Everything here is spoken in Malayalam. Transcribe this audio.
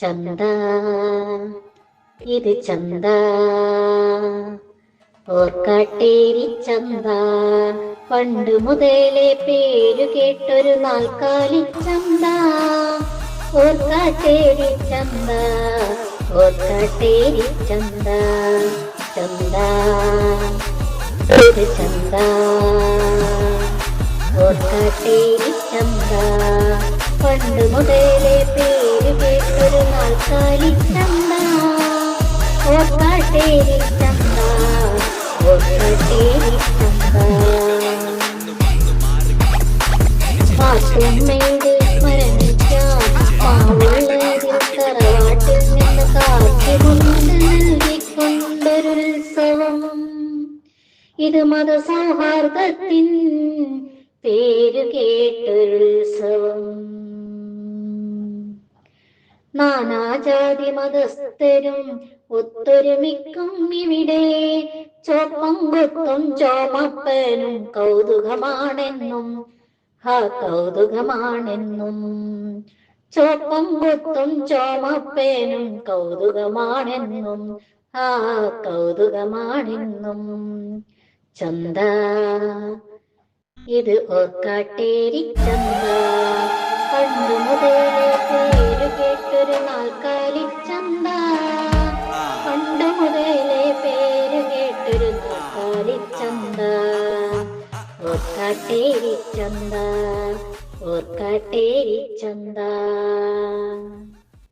ചന്ത. ഇത് ചന്ത. ഓർക്കാട്ടേരി ചന്ത. പണ്ട് മുതലേ പേരു കേട്ടൊരു നാൽക്കാലി ചന്ത. ഓർക്കാട്ടേരി ചന്ത. ഓർക്കാട്ടേരി ചന്ത. ചന്ത. ഇത് ചന്ത. ഓർക്കാട്ടേരി ചന്ത. പണ്ട് മുതലേ പേര് കേട്ടൊരു നാൽക്കാലി ചന്ത ഓർക്കാട്ടേരി ചന്ത ഓർക്കാട്ടേരി ചന്ത പാട്ടുമ്മയുടെ സ്മരണിക്കാൻ മാവുള്ളതിൽ തറവാട്ടിൽ നിന്ന് കാറ്റുകൊണ്ട് നൽകിക്കൊണ്ടൊരുത്സവം ഇത് മതസൗഹാർദ്ദത്തിൻ പേരു കേട്ടൊരുത്സവം. നാനാജാതി മതസ്ഥരും ഒത്തൊരുമിക്കും ഇവിടെ. ചോപ്പം കൊത്തും ചോമപ്പനും കൗതുകമാണെന്നും ഹാ കൗതുകമാണെന്നും. കൊത്തും ചോമപ്പനും കൗതുകമാണെന്നും ആ കൗതുകമാണെന്നും. ചന്ത ഇത് ഓർക്കാട്ടേരി ചന്ത പണ്ടു മുതലേ കേട്ടൊരു നാൽക്കാലി ചന്ത ഓർക്കാട്ടേരി ചന്ത ഓർക്കാട്ടേരി ചന്ത